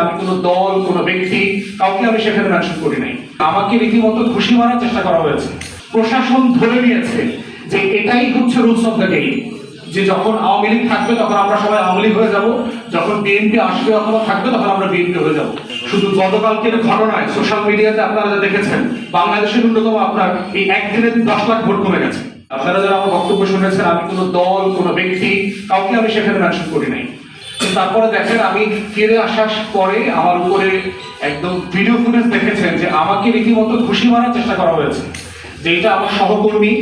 আমি কোনো দল, কোনো ব্যক্তি, কাউকে আমি সেখানে মেনশন করি নাই। আমাকে রীতিমতো খুশি মারার চেষ্টা করা হয়েছে। প্রশাসন ধরে নিয়েছে যে এটাই হচ্ছে রুলস অফ দ্য গেম যে যখন আওয়ামী লীগ থাকবে, তখন আমরা সবাই আওয়ামী লীগ হয়ে যাব। যখন বিএনপি আসবে অথবা থাকবে, তখন আমরা বিএনপি হয়ে যাব। শুধু গতকালকের ঘটনায় সোশ্যাল মিডিয়াতে আপনারা যা দেখেছেন, বাংলাদেশের ন্যূনতম আপনার এই একদিনে দশ লাখ ভোট কমে গেছে। আপনারা যারা আমার বক্তব্য শুনেছেন, আমি কোনো দল, কোনো ব্যক্তি, কাউকে আমি সেখানে মেনশন করি নাই। তারপরে দেখেন আমি ফিরে আসার পরে আমার উপরে একদম ভিডিও ফুটেজ দেখেছেন যে আমাকে রীতিমতো খুশি মারার চেষ্টা করা হয়েছে। যে এটা আমার সহকর্মী,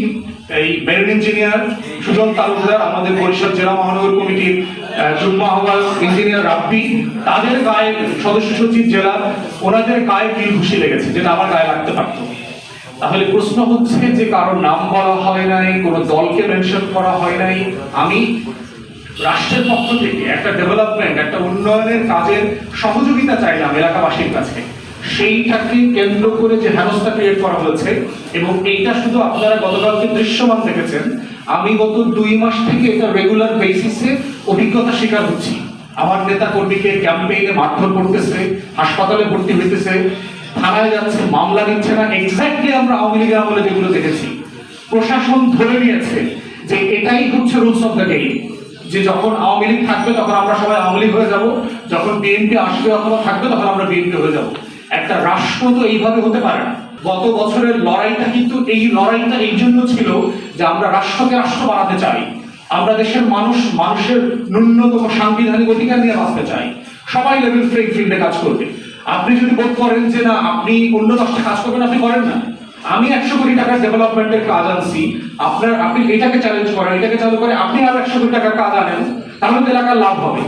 এই মেরিন ইঞ্জিনিয়ার সুজন তালুকদার, আমাদের বরিশাল জেলা মহানগর কমিটির যুগ্ম আহ্বায়ক ইঞ্জিনিয়ার রাব্বি, তাদের গায়ে সদস্য সচিব জেলা, ওনাদের গায়ে কিল ঘুষি লেগেছে, যেটা আমার গায়ে লাগতে পারতো। তাহলে প্রশ্ন হচ্ছে যে কারোর নাম বলা হয় নাই, কোনো দলকে মেনশন করা হয় নাই। আমি রাষ্ট্রের পক্ষ থেকে একটা ডেভেলপমেন্ট একটা উন্নয়নের কাজের সহযোগিতা চাইলাম এলাকাবাসীর কাছে। সেইটাকে কেন্দ্র করে যে হেনস্থা ক্রিয়েট করা হয়েছে এবং এইটা শুধু আপনারা গতকালকে দৃশ্যমান দেখেছেন, আমি গত দুই মাস থেকে এটা রেগুলার বেসিসে অভিজ্ঞতা শিকার হচ্ছি আমার নেতা কর্মীকে ক্যাম্পেইনে মারধর করতেছে, হাসপাতালে ভর্তি হইতেছে, থানায় যাচ্ছে, মামলা নিচ্ছে না এক্স্যাক্টলি আমরা আওয়ামী লীগের আমলে যেগুলো দেখেছি। প্রশাসন ধরে নিয়েছে যে এটাই হচ্ছে রুলস অফ দ্য গেম যে যখন আওয়ামী লীগ থাকবে, তখন আমরা সবাই আওয়ামী লীগ হয়ে যাব। যখন বিএনপি আসবে অথবা থাকবে, তখন আমরা বিএনপি হয়ে যাব। একটা রাষ্ট্র তো এইভাবে হতে পারে না। গত বছরের লড়াইটা কিন্তু এই লড়াইটা এই জন্য ছিল যে আমরা রাষ্ট্রকে রাষ্ট্র বানাতে চাই। আমরা দেশের মানুষ, মানুষের ন্যূনতম সাংবিধানিক অধিকার নিয়ে বাঁচতে চাই। সবাই লেভেল ফ্রি ফিল্ডে কাজ করবে। আপনি যদি বোধ করেন যে না, আপনি অন্য দশটা কাজ করবেন, আপনি করেন না। আমি একশো কোটি টাকার ডেভেলপমেন্টের কাজ আনছি। আপনার আপনি এটাকে চ্যালেঞ্জ করেন এটাকে চালু করে আপনি আরও একশো কোটি টাকার কাজ আনেন তাহলে তো এলাকার লাভ হবে।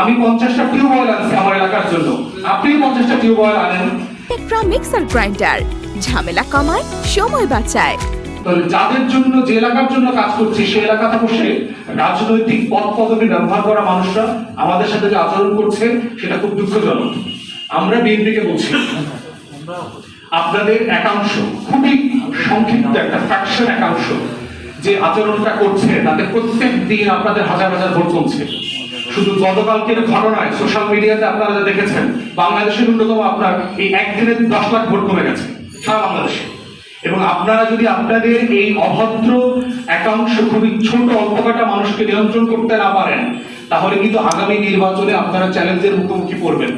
আমি পঞ্চাশটা টিউবওয়েল আনছি আমার এলাকার জন্য। আপনি পঞ্চাশটা টিউবওয়েল আনেন। টেকট্রা মিক্সার গ্রাইন্ডার ঝামেলা কমায় সময় বাঁচায়। তাহলে যাদের জন্য যে এলাকার জন্য কাজ করছি সেই এলাকাতে বসে রাজনৈতিক পদ পদবি ব্যবহার করা মানুষরা আমাদের সাথে যে আচরণ করছে সেটা খুব দুঃখজনক। আমরা বিএনপিকে বলছি। আপনাদের একাংশ, খুবই সংক্ষিপ্ত একটা ফ্র্যাকশন একাংশ যে আচরণটা করছে, তাতে প্রত্যেক দিন আপনাদের হাজার হাজার ভোট কমছে শুধু গতকালকের ঘটনায় সোশ্যাল মিডিয়াতে আপনারা যা দেখেছেন, বাংলাদেশের ন্যূনতম আপনার এই একদিনে দশ লাখ ভোট কমে গেছে, সারা বাংলাদেশে। এবং আপনারা যদি আপনাদের এই অভদ্র একাংশ, খুবই ছোট অল্প কটা মানুষকে নিয়ন্ত্রণ করতে না পারেন, তাহলে কিন্তু আগামী নির্বাচনে আপনারা চ্যালেঞ্জের মুখোমুখি পড়বেন।